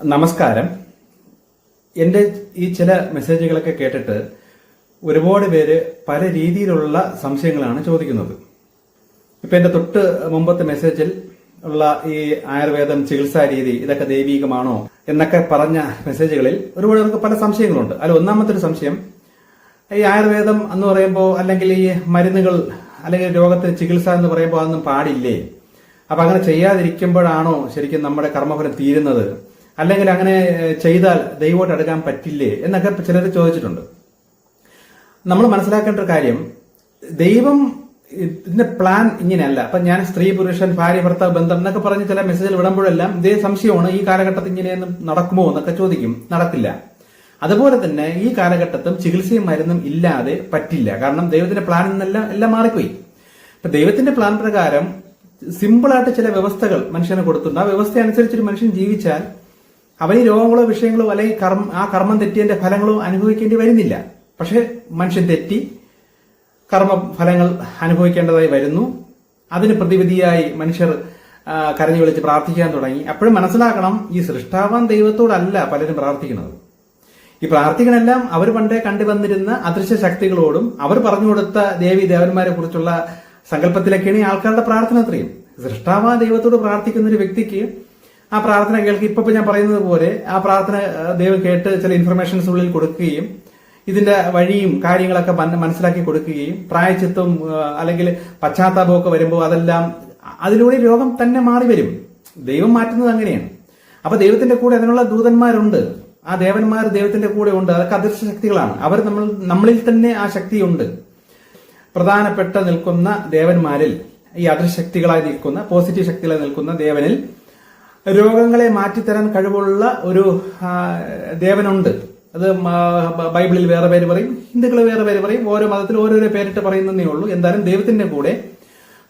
നമസ്കാരം. എന്റെ ഈ ചില മെസ്സേജുകളൊക്കെ കേട്ടിട്ട് ഒരുപാട് പേര് പല രീതിയിലുള്ള സംശയങ്ങളാണ് ചോദിക്കുന്നത്. ഇപ്പൊ എന്റെ തൊട്ട് മുമ്പത്തെ മെസ്സേജിൽ ഉള്ള ഈ ആയുർവേദം ചികിത്സാ രീതി ഇതൊക്കെ ദൈവീകമാണോ എന്നൊക്കെ പറഞ്ഞ മെസ്സേജുകളിൽ ഒരുപാട് പേർക്ക് പല സംശയങ്ങളുണ്ട്. അതിൽ ഒന്നാമത്തെ ഒരു സംശയം ഈ ആയുർവേദം എന്ന് പറയുമ്പോൾ അല്ലെങ്കിൽ ഈ മരുന്നുകൾ അല്ലെങ്കിൽ രോഗത്തിന് ചികിത്സ എന്ന് പറയുമ്പോൾ അതൊന്നും പാടില്ലേ? അപ്പൊ അങ്ങനെ ചെയ്യാതിരിക്കുമ്പോഴാണോ ശരിക്കും നമ്മുടെ കർമ്മഫലം തീരുന്നത്? അല്ലെങ്കിൽ അങ്ങനെ ചെയ്താൽ ദൈവമായിട്ട് അടുക്കാൻ പറ്റില്ലേ എന്നൊക്കെ ചിലർ ചോദിച്ചിട്ടുണ്ട്. നമ്മൾ മനസ്സിലാക്കേണ്ട ഒരു കാര്യം ദൈവം ഇതിന്റെ പ്ലാൻ ഇങ്ങനെയല്ല. അപ്പൊ ഞാൻ സ്ത്രീ പുരുഷൻ ഭാര്യ ഭർത്താവ് ബന്ധം എന്നൊക്കെ പറഞ്ഞ് ചില മെസ്സേജിൽ വിടുമ്പോഴെല്ലാം ഇതേ സംശയമാണ് ഈ കാലഘട്ടത്തിൽ ഇങ്ങനെയൊന്നും നടക്കുമോ എന്നൊക്കെ ചോദിക്കും. നടക്കില്ല. അതുപോലെ തന്നെ ഈ കാലഘട്ടത്തും ചികിത്സയും മരുന്നും ഇല്ലാതെ പറ്റില്ല. കാരണം ദൈവത്തിന്റെ പ്ലാൻ നിന്നെല്ലാം എല്ലാം മാറിപ്പോയി. അപ്പൊ ദൈവത്തിന്റെ പ്ലാൻ പ്രകാരം സിമ്പിളായിട്ട് ചില വ്യവസ്ഥകൾ മനുഷ്യന് കൊടുത്തിട്ടുണ്ട് ആ വ്യവസ്ഥ അനുസരിച്ച് ഒരു മനുഷ്യൻ ജീവിച്ചാൽ അവന് രോഗങ്ങളോ വിഷയങ്ങളോ അല്ലെങ്കിൽ കർമ്മ ആ കർമ്മം തെറ്റിയതിന്റെ ഫലങ്ങളോ അനുഭവിക്കേണ്ടി വരുന്നില്ല. പക്ഷെ മനുഷ്യൻ തെറ്റി കർമ്മ ഫലങ്ങൾ അനുഭവിക്കേണ്ടതായി വരുന്നു. അതിന് പ്രതിവിധിയായി മനുഷ്യർ കരഞ്ഞു വിളിച്ച് പ്രാർത്ഥിക്കാൻ തുടങ്ങി. അപ്പോഴും മനസ്സിലാക്കണം ഈ സൃഷ്ടാവാൻ ദൈവത്തോടല്ല പലരും പ്രാർത്ഥിക്കുന്നത്. ഈ പ്രാർത്ഥിക്കണെല്ലാം അവർ പണ്ടേ കണ്ടുവന്നിരുന്ന അദൃശ്യ ശക്തികളോടും അവർ പറഞ്ഞു കൊടുത്ത ദേവി ദേവന്മാരെ കുറിച്ചുള്ള സങ്കല്പത്തിലൊക്കെയാണ് ഈ ആൾക്കാരുടെ പ്രാർത്ഥന അത്രയും. സൃഷ്ടാവാ ദൈവത്തോട് പ്രാർത്ഥിക്കുന്ന ഒരു വ്യക്തിക്ക് ആ പ്രാർത്ഥന കേൾക്ക് ഇപ്പൊ ഞാൻ പറയുന്നത് പോലെ ആ പ്രാർത്ഥന ദൈവം കേട്ട് ചില ഇൻഫർമേഷൻസ് ഉള്ളിൽ കൊടുക്കുകയും ഇതിന്റെ വഴിയും കാര്യങ്ങളൊക്കെ മനസ്സിലാക്കി കൊടുക്കുകയും പ്രായച്ചിത്വം ആ, അല്ലെങ്കിൽ പശ്ചാത്താപമൊക്കെ വരുമ്പോൾ അതെല്ലാം അതിലൂടെ രോഗം തന്നെ മാറി വരും. ദൈവം മാറ്റുന്നത് അങ്ങനെയാണ്. അപ്പൊ ദൈവത്തിന്റെ കൂടെ അതിനുള്ള ദൂതന്മാരുണ്ട്. ആ ദേവന്മാർ ദൈവത്തിന്റെ കൂടെ ഉണ്ട്. അതൊക്കെ അദൃശ്യ ശക്തികളാണ്. അവർ നമ്മൾ നമ്മളിൽ തന്നെ ആ ശക്തിയുണ്ട്. പ്രധാനപ്പെട്ട നിൽക്കുന്ന ദേവന്മാരിൽ ഈ അദൃശ്യ ശക്തികളായി നിൽക്കുന്ന പോസിറ്റീവ് ശക്തികളായി നിൽക്കുന്ന ദേവനിൽ രോഗങ്ങളെ മാറ്റിത്തരാൻ കഴിവുള്ള ഒരു ദേവനുണ്ട്. അത് ബൈബിളിൽ വേറെ പേര് പറയും ഹിന്ദുക്കൾ വേറെ പേര് പറയും ഓരോ മതത്തിൽ ഓരോരോ പേരിട്ട് പറയുന്നതേ ഉള്ളൂ. എന്തായാലും ദൈവത്തിന്റെ കൂടെ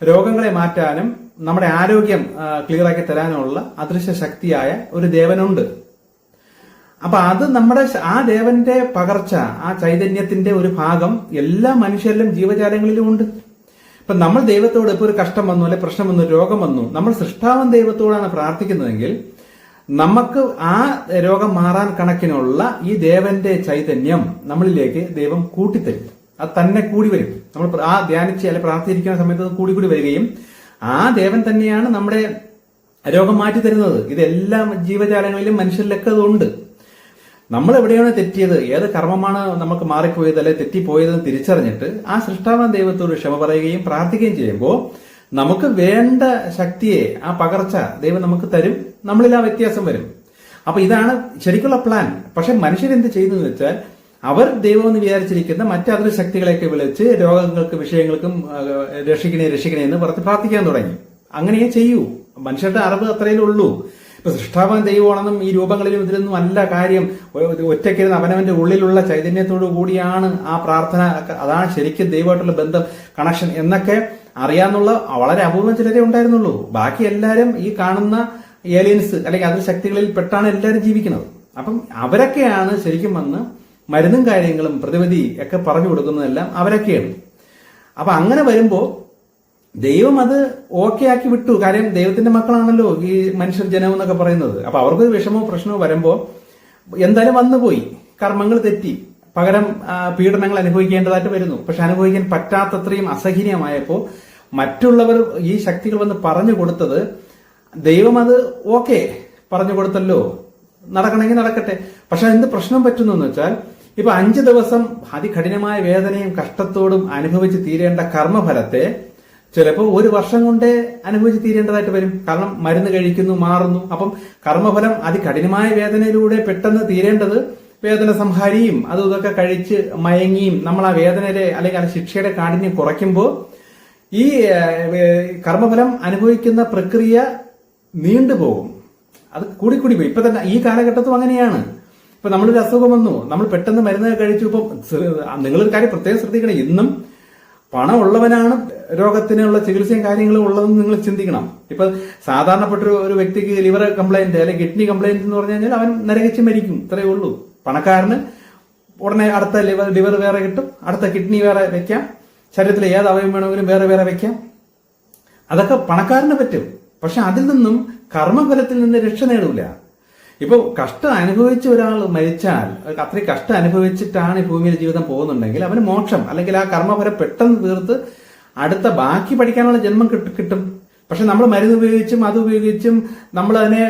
രോഗങ്ങളെ മാറ്റാനും നമ്മുടെ ആരോഗ്യം ക്ലിയറാക്കി തരാനുമുള്ള അദൃശ്യ ശക്തിയായ ഒരു ദേവനുണ്ട്. അപ്പൊ അത് നമ്മുടെ ആ ദേവന്റെ പകർച്ച ആ ചൈതന്യത്തിന്റെ ഒരു ഭാഗം എല്ലാ മനുഷ്യരിലും ജീവജാലങ്ങളിലും ഉണ്ട്. ഇപ്പൊ നമ്മൾ ദൈവത്തോട് ഇപ്പൊ ഒരു കഷ്ടം വന്നു അല്ലെ പ്രശ്നം വന്നു രോഗം വന്നു. നമ്മൾ സൃഷ്ടാവൻ ദൈവത്തോടാണ് പ്രാർത്ഥിക്കുന്നതെങ്കിൽ നമുക്ക് ആ രോഗം മാറാൻ കണക്കിനുള്ള ഈ ദേവന്റെ ചൈതന്യം നമ്മളിലേക്ക് ദൈവം കൂട്ടിത്തരും. അത് തന്നെ കൂടി വരും. നമ്മൾ ആ ധ്യാനിച്ച് അല്ലെ പ്രാർത്ഥിച്ചിരിക്കുന്ന സമയത്ത് കൂടി കൂടി വരികയും ആ ദേവൻ തന്നെയാണ് നമ്മുടെ രോഗം മാറ്റി തരുന്നത് ഇതെല്ലാം ജീവജാലങ്ങളിലും മനുഷ്യരിലൊക്കെ അതുണ്ട്. നമ്മൾ എവിടെയാണ് തെറ്റിയത്? ഏത് കർമ്മമാണ് നമുക്ക് മാറിപ്പോയത് അല്ലെ തെറ്റിപ്പോയതെന്ന് തിരിച്ചറിഞ്ഞിട്ട് ആ സൃഷ്ടാവാൻ ദൈവത്തോട് ക്ഷമ പറയുകയും പ്രാർത്ഥിക്കുകയും ചെയ്യുമ്പോൾ നമുക്ക് വേണ്ട ശക്തിയെ ആ പകർച്ച ദൈവം നമുക്ക് തരും. നമ്മളിൽ ആ വ്യത്യാസം വരും. അപ്പൊ ഇതാണ് ശരിക്കുള്ള പ്ലാൻ പക്ഷെ മനുഷ്യരെന്ത് ചെയ്യുന്നു വെച്ചാൽ അവർ ദൈവം എന്ന് വിചാരിച്ചിരിക്കുന്ന മറ്റു ശക്തികളെയൊക്കെ വിളിച്ച് രോഗങ്ങൾക്ക് വിഷയങ്ങൾക്കും രക്ഷിക്കണേ രക്ഷിക്കണേ എന്ന് പറഞ്ഞ് പ്രാർത്ഥിക്കാൻ തുടങ്ങി. അങ്ങനെയേ ചെയ്യൂ. മനുഷ്യരുടെ അറിവ് അത്രയേ ഉള്ളൂ. ഇപ്പൊ സൃഷ്ടാവൻ ദൈവമാണെന്നും ഈ രൂപങ്ങളിലും ഇതിലൊന്നും അല്ല കാര്യം. ഒറ്റയ്ക്കിരുന്ന് അവനവന്റെ ഉള്ളിലുള്ള ചൈതന്യത്തോടു കൂടിയാണ് ആ പ്രാർത്ഥന. അതാണ് ശരിക്കും ദൈവമായിട്ടുള്ള ബന്ധം കണക്ഷൻ എന്നൊക്കെ അറിയാന്നുള്ള വളരെ അപൂർവം ചിലരെ ഉണ്ടായിരുന്നുള്ളൂ. ബാക്കി എല്ലാവരും ഈ കാണുന്ന ഏലിയൻസ് അല്ലെങ്കിൽ അതിൽ ശക്തികളിൽ പെട്ടാണ് എല്ലാവരും ജീവിക്കുന്നത്. അപ്പം അവരൊക്കെയാണ് ശരിക്കും വന്ന് മരുന്നും കാര്യങ്ങളും പ്രതിവിധി ഒക്കെ പറഞ്ഞു കൊടുക്കുന്നതെല്ലാം അവരൊക്കെയാണ്. അപ്പൊ അങ്ങനെ വരുമ്പോ ദൈവം അത് ഓക്കെ ആക്കി വിട്ടു. കാര്യം ദൈവത്തിന്റെ മക്കളാണല്ലോ ഈ മനുഷ്യർ ജനം എന്നൊക്കെ പറയുന്നത്. അപ്പൊ അവർക്ക് വിഷമോ പ്രശ്നമോ വരുമ്പോ എന്തായാലും വന്നുപോയി കർമ്മങ്ങൾ തെറ്റി. പകരം പീഡനങ്ങൾ അനുഭവിക്കേണ്ടതായിട്ട് വരുന്നു. പക്ഷെ അനുഭവിക്കാൻ പറ്റാത്തത്രയും അസഹനീയമായപ്പോ മറ്റുള്ളവർ ഈ ശക്തികൾ വന്ന് പറഞ്ഞു കൊടുത്തത് ദൈവം അത് ഓക്കെ പറഞ്ഞു കൊടുത്തല്ലോ. നടക്കണമെങ്കിൽ നടക്കട്ടെ. പക്ഷെ എന്ത് പ്രശ്നം പറ്റുന്നു എന്ന് വെച്ചാൽ ഇപ്പൊ അഞ്ചു ദിവസം അതികഠിനമായ വേദനയും കഷ്ടത്തോടും അനുഭവിച്ച് തീരേണ്ട കർമ്മഫലത്തെ ചിലപ്പോൾ ഒരു വർഷം കൊണ്ടേ അനുഭവിച്ച് തീരേണ്ടതായിട്ട് വരും. കാരണം മരുന്ന് കഴിക്കുന്നു മാറുന്നു. അപ്പം കർമ്മഫലം അതികഠിനമായ വേദനയിലൂടെ പെട്ടെന്ന് തീരേണ്ടത് വേദന സംഹാരിയും അതും ഇതൊക്കെ കഴിച്ച് മയങ്ങിയും നമ്മൾ ആ വേദനയുടെ അല്ലെങ്കിൽ ആ ശിക്ഷയുടെ കാഠിന്യം കുറയ്ക്കുമ്പോൾ ഈ കർമ്മഫലം അനുഭവിക്കുന്ന പ്രക്രിയ നീണ്ടുപോകും അത് കൂടിക്കൂടി കൂടി പോയി. ഇപ്പൊ തന്നെ ഈ കാലഘട്ടത്തും അങ്ങനെയാണ്. ഇപ്പൊ നമ്മളൊരു അസുഖം വന്നു. നമ്മൾ പെട്ടെന്ന് മരുന്ന് കഴിച്ചു. ഇപ്പം നിങ്ങളൊരു കാര്യം പ്രത്യേകം ശ്രദ്ധിക്കണം. ഇന്നും പണമുള്ളവനാണ് രോഗത്തിനുള്ള ചികിത്സയും കാര്യങ്ങളും ഉള്ളതെന്ന് നിങ്ങൾ ചിന്തിക്കണം. ഇപ്പൊ സാധാരണപ്പെട്ട ഒരു- വ്യക്തിക്ക് ലിവർ കംപ്ലൈന്റ് അല്ലെങ്കിൽ കിഡ്നി കംപ്ലൈന്റ് എന്ന് പറഞ്ഞു കഴിഞ്ഞാൽ അവൻ നരകിച്ച് മരിക്കും. ഇത്രയേ ഉള്ളൂ. പണക്കാരന് ഉടനെ അടുത്ത ലിവർ ലിവർ വേറെ കിട്ടും. അടുത്ത കിഡ്നി വേറെ വെക്കാം. ശരീരത്തിലെ ഏത് അവയം വേണമെങ്കിലും വേറെ വേറെ വെക്കാം. അതൊക്കെ പണക്കാരന് പറ്റും. പക്ഷെ അതിൽ നിന്നും കർമ്മഫലത്തിൽ നിന്ന് രക്ഷ നേടൂല. ഇപ്പൊ കഷ്ടം അനുഭവിച്ച ഒരാൾ മരിച്ചാൽ അത്രയും കഷ്ടം അനുഭവിച്ചിട്ടാണ് ഈ ഭൂമിയിൽ ജീവിതം പോകുന്നുണ്ടെങ്കിൽ അവന് മോക്ഷം അല്ലെങ്കിൽ ആ കർമ്മഫലം പെട്ടെന്ന് തീർത്ത് അടുത്ത ബാക്കി പഠിക്കാനുള്ള ജന്മം കിട്ടും പക്ഷെ നമ്മൾ മരുന്ന് ഉപയോഗിച്ചും അത് ഉപയോഗിച്ചും നമ്മൾ അതിനെ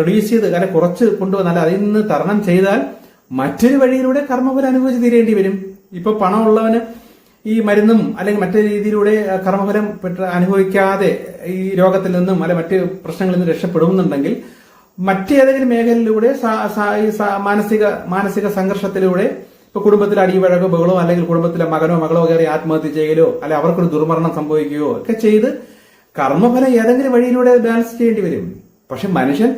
റിഡ്യൂസ് ചെയ്ത് അതിനെ കുറച്ച് കൊണ്ടുവന്നാൽ അതിൽ നിന്ന് തരണം ചെയ്താൽ മറ്റൊരു വഴിയിലൂടെ കർമ്മഫലം അനുഭവിച്ച് തീരേണ്ടി വരും. ഇപ്പൊ പണമുള്ളവന് ഈ മരുന്നും അല്ലെങ്കിൽ മറ്റു രീതിയിലൂടെ കർമ്മഫലം അനുഭവിക്കാതെ ഈ രോഗത്തിൽ നിന്നും അല്ലെ മറ്റ് പ്രശ്നങ്ങളിൽ നിന്നും രക്ഷപ്പെടുന്നുണ്ടെങ്കിൽ മറ്റേതെങ്കിലും മേഖലയിലൂടെ മാനസിക മാനസിക സംഘർഷത്തിലൂടെ ഇപ്പൊ കുടുംബത്തിൽ അടിവഴകോ ബഹളോ അല്ലെങ്കിൽ കുടുംബത്തിലെ മകനോ മകളോ കയറി ആത്മഹത്യ ചെയ്യലോ അല്ലെ അവർക്കൊരു ദുർമരണം സംഭവിക്കുകയോ ഒക്കെ ചെയ്ത് കർമ്മഫലം ഏതെങ്കിലും വഴിയിലൂടെ ബാലൻസ് ചെയ്യേണ്ടി വരും. പക്ഷെ മനുഷ്യൻ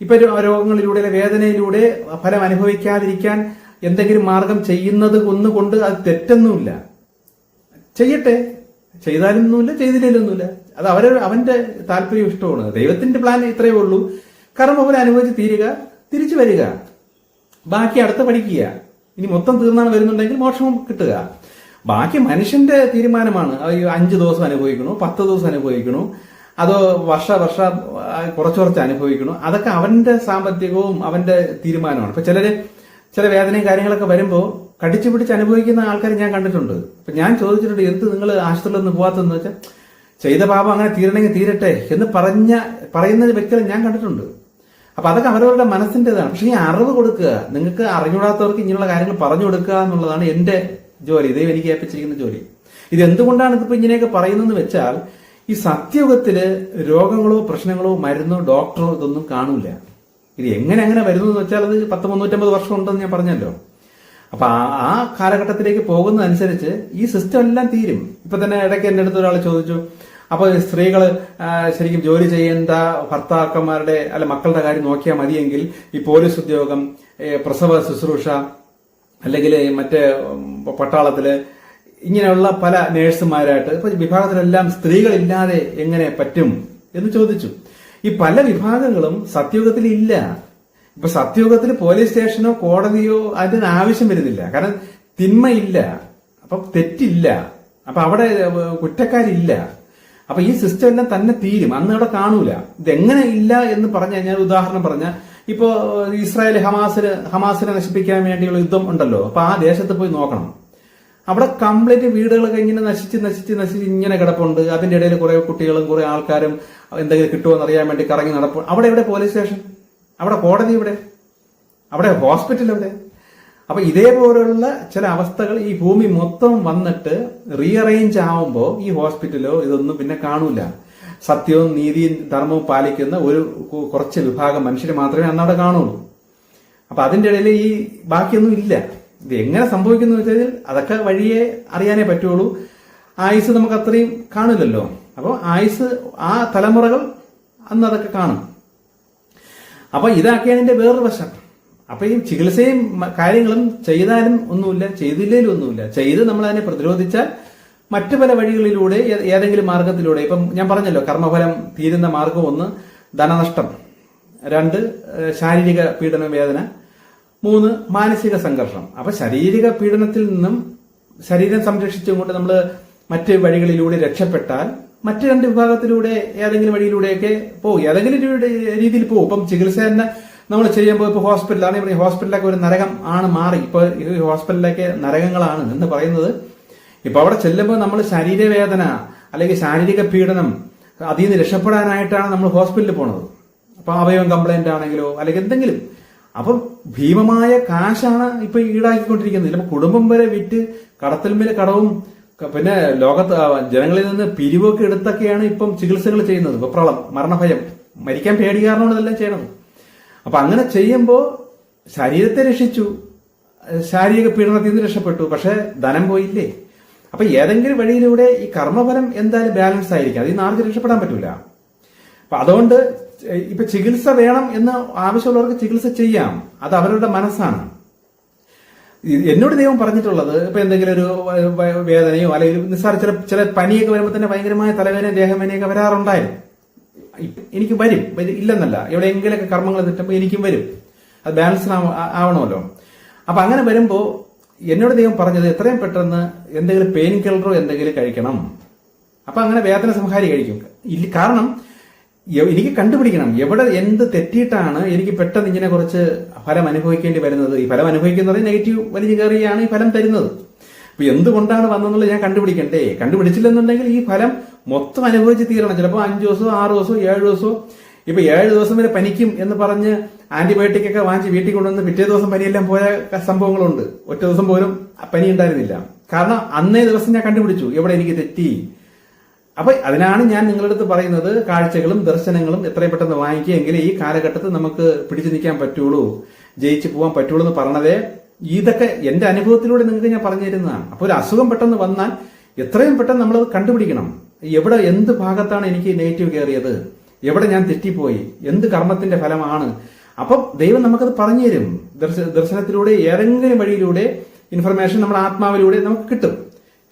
ഇപ്പൊ രോഗങ്ങളിലൂടെ വേദനയിലൂടെ ഫലം അനുഭവിക്കാതിരിക്കാൻ എന്തെങ്കിലും മാർഗം ചെയ്യുന്നത് ഒന്നുകൊണ്ട് അത് തെറ്റൊന്നുമില്ല. ചെയ്യട്ടെ. ചെയ്താലൊന്നുമില്ല ചെയ്തില്ലൊന്നുമില്ല അത് അവരെ അവന്റെ താല്പര്യം ഇഷ്ടമാണ്. ദൈവത്തിന്റെ പ്ലാൻ ഇത്രയേ ഉള്ളൂ. കർമ്മഫലം അനുഭവിച്ച് തീരുക തിരിച്ചു വരിക. ബാക്കി അടുത്ത പഠിക്കുക. ഇനി മൊത്തം തീർന്നാണ് വരുന്നുണ്ടെങ്കിൽ മോക്ഷം കിട്ടുക. ബാക്കി മനുഷ്യന്റെ തീരുമാനമാണ്. അഞ്ച് ദിവസം അനുഭവിക്കണു പത്ത് ദിവസം അനുഭവിക്കണു അതോ വർഷ വർഷ കുറച്ച് കുറച്ച് അനുഭവിക്കണു അതൊക്കെ അവന്റെ സാമ്പത്തികവും അവന്റെ തീരുമാനമാണ്. ഇപ്പൊ ചിലര് ചില വേദനയും കാര്യങ്ങളൊക്കെ വരുമ്പോൾ കടിച്ചു പിടിച്ച് അനുഭവിക്കുന്ന ആൾക്കാരെ ഞാൻ കണ്ടിട്ടുണ്ട്. അപ്പൊ ഞാൻ ചോദിച്ചിട്ടുണ്ട് എന്ത് നിങ്ങൾ ആശുപത്രിയിൽ നിന്ന് പോകാത്തതെന്ന് വെച്ചാൽ ചെയ്ത പാപം അങ്ങനെ തീരണമെങ്കിൽ തീരട്ടെ എന്ന് പറഞ്ഞ പറയുന്ന വ്യക്തികളെ ഞാൻ കണ്ടിട്ടുണ്ട്. അപ്പൊ അതൊക്കെ അവരവരുടെ മനസ്സിന്റെതാണ് പക്ഷെ ഈ അറിവ് കൊടുക്കുക നിങ്ങൾക്ക് അറിഞ്ഞൂടാത്തവർക്ക് ഇങ്ങനെയുള്ള കാര്യങ്ങൾ പറഞ്ഞു കൊടുക്കുക എന്നുള്ളതാണ് എന്റെ ജോലി. ഇതേ എനിക്ക് ഏൽപ്പിച്ചിരിക്കുന്ന ജോലി. ഇത് എന്തുകൊണ്ടാണ് ഇതിപ്പോ ഇങ്ങനെയൊക്കെ പറയുന്നതെന്ന് വെച്ചാൽ ഈ സത്യയുഗത്തിൽ രോഗങ്ങളോ പ്രശ്നങ്ങളോ മരുന്നോ ഡോക്ടറോ ഇതൊന്നും കാണൂല. ഇത് എങ്ങനെ അങ്ങനെ വരുന്നു എന്ന് വെച്ചാൽ അത് പത്ത് മുന്നൂറ്റമ്പത് വർഷം ഉണ്ടെന്ന് ഞാൻ പറഞ്ഞല്ലോ. അപ്പൊ ആ കാലഘട്ടത്തിലേക്ക് പോകുന്നതനുസരിച്ച് ഈ സിസ്റ്റം എല്ലാം തീരും. ഇപ്പൊ തന്നെ ഇടയ്ക്ക് എന്റെ അടുത്ത് ഒരാൾ ചോദിച്ചു അപ്പൊ സ്ത്രീകൾ ശരിക്കും ജോലി ചെയ്യേണ്ട ഭർത്താക്കന്മാരുടെ അല്ല മക്കളുടെ കാര്യം നോക്കിയാൽ മതിയെങ്കിൽ ഈ പോലീസ് ഉദ്യോഗം പ്രസവ ശുശ്രൂഷ അല്ലെങ്കിൽ മറ്റേ പട്ടാളത്തിൽ ഇങ്ങനെയുള്ള പല നേഴ്സുമാരായിട്ട് ഇപ്പൊ വിഭാഗത്തിലെല്ലാം സ്ത്രീകളില്ലാതെ എങ്ങനെ പറ്റും എന്ന് ചോദിച്ചു. ഈ പല വിഭാഗങ്ങളും സത്യോഗത്തിൽ ഇല്ല. ഇപ്പൊ സത്യോഗത്തിൽ പോലീസ് സ്റ്റേഷനോ കോടതിയോ അതിന് ആവശ്യം വരുന്നില്ല. കാരണം തിന്മയില്ല. അപ്പൊ തെറ്റില്ല. അപ്പൊ അവിടെ കുറ്റക്കാരില്ല. അപ്പൊ ഈ സിസ്റ്റം എല്ലാം തന്നെ തീരും. അന്ന് ഇവിടെ കാണൂല. ഇതെങ്ങനെ ഇല്ല എന്ന് പറഞ്ഞു കഴിഞ്ഞാൽ ഉദാഹരണം പറഞ്ഞ ഇപ്പോ ഇസ്രായേൽ ഹമാസിന് ഹമാസിനെ നശിപ്പിക്കാൻ വേണ്ടിയുള്ള യുദ്ധം ഉണ്ടല്ലോ. അപ്പൊ ആ ദേശത്ത് പോയി നോക്കണം. അവിടെ കംപ്ലീറ്റ് വീടുകളൊക്കെ ഇങ്ങനെ നശിച്ച് നശിച്ച് നശിച്ച് ഇങ്ങനെ കിടപ്പുണ്ട്. അതിന്റെ ഇടയിൽ കുറെ കുട്ടികളും കുറെ ആൾക്കാരും എന്തെങ്കിലും കിട്ടുമോ എന്നറിയാൻ വേണ്ടി കറങ്ങി നടപ്പ് അവിടെ എവിടെ പോലീസ് സ്റ്റേഷൻ? അവിടെ കോടതി ഇവിടെ അവിടെ ഹോസ്പിറ്റൽ എവിടെ? അപ്പൊ ഇതേപോലെയുള്ള ചില അവസ്ഥകൾ ഈ ഭൂമി മൊത്തം വന്നിട്ട് റീഅറേഞ്ച് ആവുമ്പോൾ ഈ ഹോസ്പിറ്റലോ ഇതൊന്നും പിന്നെ കാണൂല. സത്യവും നീതിയും ധർമ്മവും പാലിക്കുന്ന ഒരു കുറച്ച് വിഭാഗം മനുഷ്യർ മാത്രമേ അന്നവിടെ കാണുള്ളൂ. അപ്പൊ അതിന്റെ ഇടയിൽ ഈ ബാക്കിയൊന്നും ഇല്ല. ഇത് എങ്ങനെ സംഭവിക്കുന്നു വെച്ചാൽ അതൊക്കെ വഴിയെ അറിയാനേ പറ്റുള്ളൂ. ആയുസ് നമുക്ക് അത്രയും കാണില്ലല്ലോ. അപ്പോൾ ആയുസ് ആ തലമുറകൾ അന്ന് അതൊക്കെ കാണും. അപ്പൊ ഇതാക്കിയതിന്റെ വേറൊരു വശം. അപ്പൊ ഈ ചികിത്സയും കാര്യങ്ങളും ചെയ്താലും ഒന്നുമില്ല ചെയ്തില്ലേലും ഒന്നുമില്ല. ചെയ്ത് നമ്മൾ അതിനെ പ്രതിരോധിച്ചാൽ മറ്റു പല വഴികളിലൂടെ ഏതെങ്കിലും മാർഗത്തിലൂടെ ഇപ്പം ഞാൻ പറഞ്ഞല്ലോ കർമ്മഫലം തീരുന്ന മാർഗം ഒന്ന് ധനനഷ്ടം. രണ്ട് ശാരീരിക പീഡന വേദന. മൂന്ന് മാനസിക സംഘർഷം. അപ്പൊ ശാരീരിക പീഡനത്തിൽ നിന്നും ശരീരം സംരക്ഷിച്ചുകൊണ്ട് നമ്മൾ മറ്റ് വഴികളിലൂടെ രക്ഷപ്പെട്ടാൽ മറ്റ് രണ്ട് വിഭാഗത്തിലൂടെ ഏതെങ്കിലും വഴിയിലൂടെയൊക്കെ പോകും ഏതെങ്കിലും രീതിയിൽ പോകും ഇപ്പം ചികിത്സ തന്നെ നമ്മൾ ചെയ്യുമ്പോൾ ഇപ്പോൾ ഹോസ്പിറ്റലാണ് ഈ ഹോസ്പിറ്റലൊക്കെ ഒരു നരകം ആണ് മാറി. ഇപ്പോൾ ഈ ഹോസ്പിറ്റലിലൊക്കെ നരകങ്ങളാണ് എന്ന് പറയുന്നത്. ഇപ്പോൾ അവിടെ ചെല്ലുമ്പോൾ നമ്മൾ ശരീരവേദന അല്ലെങ്കിൽ ശാരീരിക പീഡനം അതിൽ നിന്ന് രക്ഷപ്പെടാനായിട്ടാണ് നമ്മൾ ഹോസ്പിറ്റലിൽ പോണത്. അപ്പോൾ അവയവം കംപ്ലൈന്റ് ആണെങ്കിലോ അല്ലെങ്കിൽ എന്തെങ്കിലും. അപ്പം ഭീമമായ കാശാണ് ഇപ്പൊ ഈടാക്കിക്കൊണ്ടിരിക്കുന്നത്. ചിലപ്പോൾ കുടുംബം വരെ വിറ്റ് കടത്തൽമേലെ കടവും പിന്നെ ലോകത്ത് ജനങ്ങളിൽ നിന്ന് പിരിവൊക്കെ എടുത്തൊക്കെയാണ് ഇപ്പം ചികിത്സകൾ ചെയ്യുന്നത്. വിപ്രളം മരണഭയം. മരിക്കാൻ പേടി കാരണമാണ് ഇതെല്ലാം ചെയ്യണത് അപ്പൊ അങ്ങനെ ചെയ്യുമ്പോൾ ശരീരത്തെ രക്ഷിച്ചു. ശാരീരിക പീഡനത്തിൽ നിന്ന് രക്ഷപ്പെട്ടു. പക്ഷെ ധനം പോയില്ലേ? അപ്പൊ ഏതെങ്കിലും വഴിയിലൂടെ ഈ കർമ്മഫലം എന്തായാലും ബാലൻസ് ആയിരിക്കും. അതിൽ നിന്ന് ആർക്കും രക്ഷപ്പെടാൻ പറ്റൂല. അപ്പൊ അതുകൊണ്ട് ഇപ്പൊ ചികിത്സ വേണം എന്ന് ആവശ്യമുള്ളവർക്ക് ചികിത്സ ചെയ്യാം. അത് അവരുടെ മനസ്സാണ്. എന്നോട് ദൈവം പറഞ്ഞിട്ടുള്ളത് ഇപ്പൊ എന്തെങ്കിലും ഒരു വേദനയോ അല്ലെങ്കിൽ നിസ്സാര ചില ചില പനിയൊക്കെ വരുമ്പോൾ തന്നെ ഭയങ്കരമായ തലവേദന ദേഹവേദനയൊക്കെ വരാറുണ്ടായിരുന്നു. എനിക്ക് വരും. ഇല്ലെന്നല്ല. എവിടെയെങ്കിലൊക്കെ കർമ്മങ്ങൾ തെറ്റുമ്പോൾ എനിക്കും വരും. അത് ബാലൻസ് ആവണമല്ലോ. അപ്പൊ അങ്ങനെ വരുമ്പോൾ എന്നോട് ദൈവം പറഞ്ഞത് എത്രയും പെട്ടെന്ന് എന്തെങ്കിലും പെയിൻ കില്ലറോ എന്തെങ്കിലും കഴിക്കണം. അപ്പൊ അങ്ങനെ വേദന സംഹാരി കഴിക്കും. കാരണം എനിക്ക് കണ്ടുപിടിക്കണം. എവിടെ എന്ത് തെറ്റിയിട്ടാണ് എനിക്ക് പെട്ടെന്ന് ഇങ്ങനെ കുറച്ച് ഫലം അനുഭവിക്കേണ്ടി വരുന്നത്? ഈ ഫലം അനുഭവിക്കുന്നത് നെഗറ്റീവ് വലിഞ്ഞു കയറിയാണ് ഈ ഫലം തരുന്നത്. അപ്പൊ എന്തുകൊണ്ടാണ് വന്നതെന്നുള്ളത് ഞാൻ കണ്ടുപിടിക്കണ്ടേ? കണ്ടുപിടിച്ചില്ലെന്നുണ്ടെങ്കിൽ ഈ ഫലം മൊത്തം അനുഭവിച്ച് തീരണം. ചിലപ്പോൾ അഞ്ചു ദിവസമോ ആറ് ദിവസമോ ഏഴ് ദിവസമോ ഇപ്പൊ ഏഴ് ദിവസം വരെ പനിക്കും എന്ന് പറഞ്ഞ് ആന്റിബയോട്ടിക് ഒക്കെ വാങ്ങിച്ച് വീട്ടിൽ കൊണ്ടുവന്ന് പിറ്റേ ദിവസം പനിയെല്ലാം പോയ സംഭവങ്ങളുണ്ട്. ഒറ്റ ദിവസം പോലും പനി ഉണ്ടായിരുന്നില്ല. കാരണം അന്നേ ദിവസം ഞാൻ കണ്ടുപിടിച്ചു. എവിടെ എനിക്ക് തെറ്റി? അപ്പൊ അതിനാണ് ഞാൻ നിങ്ങളുടെ അടുത്ത് പറയുന്നത് കാഴ്ചകളും ദർശനങ്ങളും എത്രയും പെട്ടെന്ന് വാങ്ങിക്കുകയെങ്കിലും ഈ കാലഘട്ടത്തിൽ നമുക്ക് പിടിച്ചു നിൽക്കാൻ പറ്റുള്ളൂ. ജയിച്ചു പോകാൻ പറ്റുള്ളൂ എന്ന് പറഞ്ഞതേ ഇതൊക്കെ എന്റെ അനുഭവത്തിലൂടെ നിങ്ങൾക്ക് ഞാൻ പറഞ്ഞു തരുന്നതാണ്. അപ്പൊ ഒരു അസുഖം പെട്ടെന്ന് വന്നാൽ എത്രയും പെട്ടെന്ന് നമ്മൾ കണ്ടുപിടിക്കണം. എവിടെ എന്ത് ഭാഗത്താണ് എനിക്ക് നെഗറ്റീവ് കയറിയത്? എവിടെ ഞാൻ തെറ്റിപ്പോയി? എന്ത് കർമ്മത്തിന്റെ ഫലമാണ്? അപ്പം ദൈവം നമുക്കത് പറഞ്ഞു തരും. ദർശനത്തിലൂടെ ഏതെങ്കിലും വഴിയിലൂടെ ഇൻഫർമേഷൻ നമ്മുടെ ആത്മാവിലൂടെ നമുക്ക് കിട്ടും.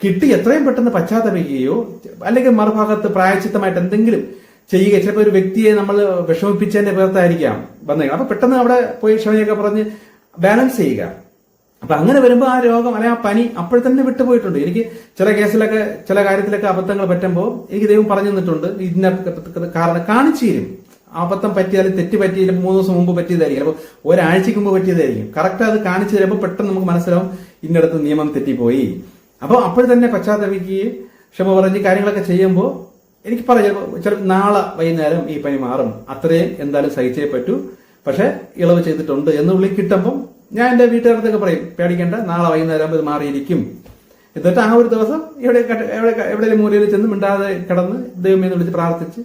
കിട്ടി എത്രയും പെട്ടെന്ന് പശ്ചാത്തപിക്കുകയോ അല്ലെങ്കിൽ മറുഭാഗത്ത് പ്രായച്ചിത്തമായിട്ട് എന്തെങ്കിലും ചെയ്യുക. ചിലപ്പോൾ ഒരു വ്യക്തിയെ നമ്മൾ വിഷമിപ്പിച്ചതിന്റെ പേർത്തായിരിക്കാം വന്നേക്കാം. അപ്പൊ പെട്ടെന്ന് അവിടെ പോയി ക്ഷമയൊക്കെ പറഞ്ഞ് ബാലൻസ് ചെയ്യുക. അപ്പൊ അങ്ങനെ വരുമ്പോൾ ആ രോഗം അല്ലെങ്കിൽ ആ പനി അപ്പോൾ തന്നെ വിട്ടുപോയിട്ടുണ്ട്. എനിക്ക് ചില കേസിലൊക്കെ ചില കാര്യത്തിലൊക്കെ അബദ്ധങ്ങൾ പറ്റുമ്പോൾ എനിക്ക് ദൈവം പറഞ്ഞു തന്നിട്ടുണ്ട്. ഇതിനെ കാരണം കാണിച്ചു തരും അബദ്ധം പറ്റിയാലും തെറ്റ് പറ്റിയാലും മൂന്ന് ദിവസം മുമ്പ് പറ്റിയതായിരിക്കും. അപ്പോൾ ഒരാഴ്ചക്ക് മുമ്പ് പറ്റിയതായിരിക്കും. കറക്റ്റ് അത് കാണിച്ചു തരുമ്പോൾ പെട്ടെന്ന് നമുക്ക് മനസ്സിലാവും ഇന്നടത്ത് നിയമം തെറ്റിപ്പോയി. അപ്പോൾ അപ്പോൾ തന്നെ പശ്ചാത്തപിക്കുകയും ക്ഷമ പറഞ്ഞ് കാര്യങ്ങളൊക്കെ ചെയ്യുമ്പോൾ എനിക്ക് പറയാം ചില നാളെ വൈകുന്നേരം ഈ പനി മാറും. അത്രയും എന്തായാലും സഹിച്ചേ പറ്റൂ. പക്ഷെ ഇളവ് ചെയ്തിട്ടുണ്ട് എന്ന് വിളി കിട്ടുമ്പം ഞാൻ എന്റെ വീട്ടുകാരത്തൊക്കെ പറയും പേടിക്കേണ്ട നാളെ വൈകുന്നേരം ഇത് മാറിയിരിക്കും. എന്നിട്ട് ആ ഒരു ദിവസം എവിടെ എവിടെ എവിടെയും മൂലയിൽ ചെന്ന് മിണ്ടാതെ കിടന്ന് ദൈവമേ എന്ന് വിളിച്ച് പ്രാർത്ഥിച്ച്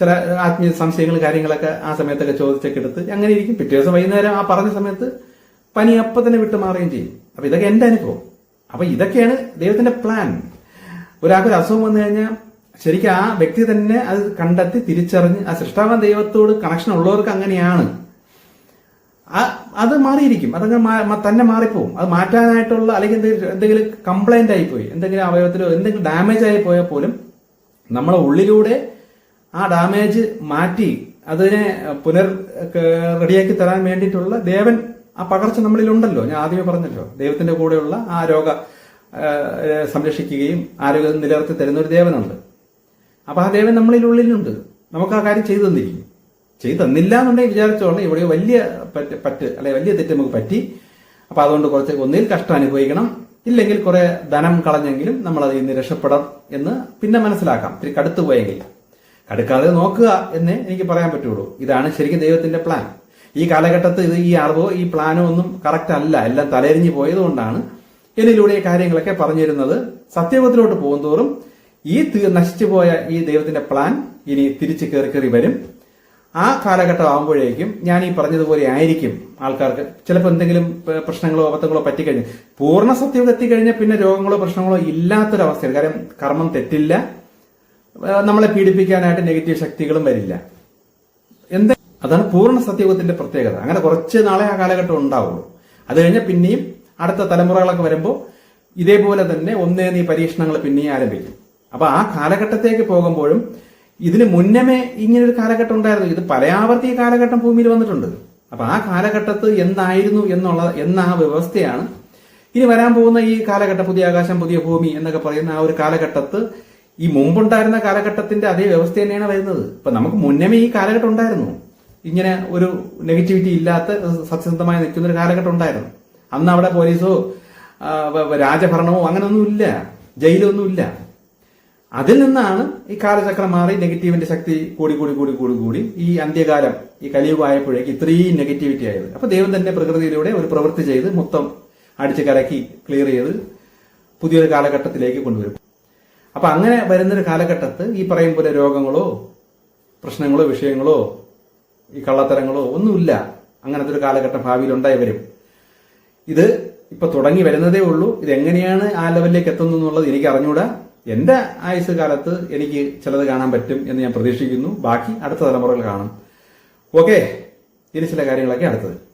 ചില ആത്മീയ സംശയങ്ങൾ കാര്യങ്ങളൊക്കെ ആ സമയത്തൊക്കെ ചോദിച്ചൊക്കെ എടുത്ത് അങ്ങനെ ഇരിക്കും. പിറ്റേ ദിവസം വൈകുന്നേരം ആ പറഞ്ഞ സമയത്ത് പനി അപ്പം തന്നെ വിട്ട് മാറുകയും ചെയ്യും. അപ്പൊ ഇതൊക്കെ എന്റെ അനുഭവം. അപ്പൊ ഇതൊക്കെയാണ് ദൈവത്തിന്റെ പ്ലാൻ ഒരാൾക്ക് ഒരു അസുഖം വന്നു കഴിഞ്ഞാൽ ശരിക്കും ആ വ്യക്തി തന്നെ അത് കണ്ടെത്തി തിരിച്ചറിഞ്ഞ് ആ സൃഷ്ടാവൻ ദൈവത്തോട് കണക്ഷൻ ഉള്ളവർക്ക് അങ്ങനെയാണ്. അത് മാറിയിരിക്കും. അതങ്ങ് തന്നെ മാറിപ്പോവും. അത് മാറ്റാനായിട്ടുള്ള അല്ലെങ്കിൽ എന്തെങ്കിലും കംപ്ലൈന്റ് ആയിപ്പോയി. എന്തെങ്കിലും അവയവത്തിലോ എന്തെങ്കിലും ഡാമേജ് ആയി പോയാൽ പോലും നമ്മളെ ഉള്ളിലൂടെ ആ ഡാമേജ് മാറ്റി അതിനെ പുനർ റെഡിയാക്കി തരാൻ വേണ്ടിയിട്ടുള്ള ദേവൻ ആ പകർച്ച നമ്മളിലുണ്ടല്ലോ. ഞാൻ ആദ്യമേ പറഞ്ഞല്ലോ. ദൈവത്തിന്റെ കൂടെയുള്ള ആ രോഗ സംരക്ഷിക്കുകയും ആരോഗ്യം നിലനിർത്തി തരുന്ന ഒരു ദേവനുണ്ട്. അപ്പൊ ആ ദേവൻ നമ്മളിൽ ഉള്ളിലുണ്ട് നമുക്ക് ആ കാര്യം ചെയ്തു തന്നിരിക്കും ചെയ്തു തന്നില്ല എന്നുണ്ടെങ്കിൽ വിചാരിച്ചോളണം ഇവിടെ വലിയ പറ്റ് പറ്റ് അല്ലെ വലിയ തെറ്റ് നമുക്ക് പറ്റി. അപ്പൊ അതുകൊണ്ട് കുറച്ച് ഒന്നിൽ കഷ്ടം അനുഭവിക്കണം. ഇല്ലെങ്കിൽ കുറെ ധനം കളഞ്ഞെങ്കിലും നമ്മൾ അതിൽ നിന്ന് രക്ഷപ്പെടാം എന്ന് പിന്നെ മനസ്സിലാക്കാം. ഇത്തിരി കടുത്തു പോയെങ്കിൽ. കടുക്കാതെ നോക്കുക എന്നേ എനിക്ക് പറയാൻ പറ്റുള്ളൂ. ഇതാണ് ശരിക്കും ദൈവത്തിന്റെ പ്ലാൻ ഈ കാലഘട്ടത്തിൽ ഇത് ഈ അറിവോ ഈ പ്ലാനോ ഒന്നും കറക്റ്റ് അല്ല. എല്ലാം തലരിഞ്ഞു പോയതുകൊണ്ടാണ് എന്നിലൂടെ ഈ കാര്യങ്ങളൊക്കെ പറഞ്ഞിരുന്നത്. സത്യവത്തിലോട്ട് പോകുന്തോറും ഈ നശിച്ചു പോയ ഈ ദൈവത്തിന്റെ പ്ലാൻ ഇനി തിരിച്ചു കയറി കയറി വരും. ആ കാലഘട്ടം ആകുമ്പോഴേക്കും ഞാൻ ഈ പറഞ്ഞതുപോലെ ആയിരിക്കും ആൾക്കാർക്ക്. ചിലപ്പോൾ എന്തെങ്കിലും പ്രശ്നങ്ങളോ അബദ്ധങ്ങളോ പറ്റിക്കഴിഞ്ഞു. പൂർണ സത്യം എത്തിക്കഴിഞ്ഞാൽ പിന്നെ രോഗങ്ങളോ പ്രശ്നങ്ങളോ ഇല്ലാത്തൊരവസ്ഥയാണ്. കാരണം കർമ്മം തെറ്റില്ല. നമ്മളെ പീഡിപ്പിക്കാനായിട്ട് നെഗറ്റീവ് ശക്തികളും വരില്ല. എന്ത് അതാണ് പൂർണ സത്യയുഗത്തിന്റെ പ്രത്യേകത. അങ്ങനെ കുറച്ച് നാളെ ആ കാലഘട്ടം ഉണ്ടാവുള്ളൂ. അത് കഴിഞ്ഞാൽ പിന്നെയും അടുത്ത തലമുറകളൊക്കെ വരുമ്പോൾ ഇതേപോലെ തന്നെ ഒന്നേ നീ പരീക്ഷണങ്ങൾ പിന്നെയും ആരംഭിക്കും. അപ്പൊ ആ കാലഘട്ടത്തേക്ക് പോകുമ്പോഴും ഇതിന് മുന്നമേ ഇങ്ങനെ ഒരു കാലഘട്ടം ഉണ്ടായിരുന്നു. ഇത് പലയാവർത്തി കാലഘട്ടം ഭൂമിയിൽ വന്നിട്ടുണ്ട്. അപ്പൊ ആ കാലഘട്ടത്ത് എന്തായിരുന്നു എന്നുള്ള എന്ന ആ വ്യവസ്ഥയാണ് ഇനി വരാൻ പോകുന്ന ഈ കാലഘട്ടം പുതിയ ആകാശം പുതിയ ഭൂമി എന്നൊക്കെ പറയുന്ന ആ ഒരു കാലഘട്ടത്ത് ഈ മുമ്പുണ്ടായിരുന്ന കാലഘട്ടത്തിന്റെ അതേ വ്യവസ്ഥ തന്നെയാണ് വരുന്നത്. ഇപ്പൊ നമുക്ക് മുന്നമേ ഈ കാലഘട്ടം ഉണ്ടായിരുന്നു. ഇങ്ങനെ ഒരു നെഗറ്റിവിറ്റി ഇല്ലാത്ത സത്യസന്ധമായി നിൽക്കുന്ന ഒരു കാലഘട്ടം ഉണ്ടായിരുന്നു. അന്ന് അവിടെ പോലീസോ രാജഭരണമോ അങ്ങനെയൊന്നുമില്ല. ജയിലൊന്നുമില്ല. അതിൽ നിന്നാണ് ഈ കാലചക്രം മാറി നെഗറ്റീവിന്റെ ശക്തി കൂടി കൂടി കൂടി കൂടി കൂടി ഈ അന്ത്യകാലം ഈ കലിയുഗമായപ്പോഴേക്ക് ഇത്രയും നെഗറ്റിവിറ്റി ആയത്. അപ്പൊ ദൈവം തന്നെ പ്രകൃതിയിലൂടെ ഒരു പ്രവൃത്തി ചെയ്ത് മൊത്തം അടിച്ച് കലക്കി ക്ലിയർ ചെയ്ത് പുതിയൊരു കാലഘട്ടത്തിലേക്ക് കൊണ്ടുവരും. അപ്പൊ അങ്ങനെ വരുന്നൊരു കാലഘട്ടത്ത് ഈ പറയും പോലെ രോഗങ്ങളോ പ്രശ്നങ്ങളോ വിഷയങ്ങളോ ഈ കള്ളത്തരങ്ങളോ ഒന്നുമില്ല. അങ്ങനത്തെ ഒരു കാലഘട്ടം ഭാവിയിൽ ഉണ്ടായി വരും. ഇത് ഇപ്പൊ തുടങ്ങി വരുന്നതേ ഉള്ളൂ. ഇത് എങ്ങനെയാണ് ആ ലെവലിലേക്ക് എത്തുന്നു എന്നുള്ളത് എനിക്ക് അറിഞ്ഞൂടാ. എന്റെ ആയുസ് കാലത്ത് എനിക്ക് ചിലത് കാണാൻ പറ്റും എന്ന് ഞാൻ പ്രതീക്ഷിക്കുന്നു. ബാക്കി അടുത്ത തലമുറകൾ കാണും. ഓക്കെ ഇനി ചില കാര്യങ്ങളൊക്കെ അടുത്തത്.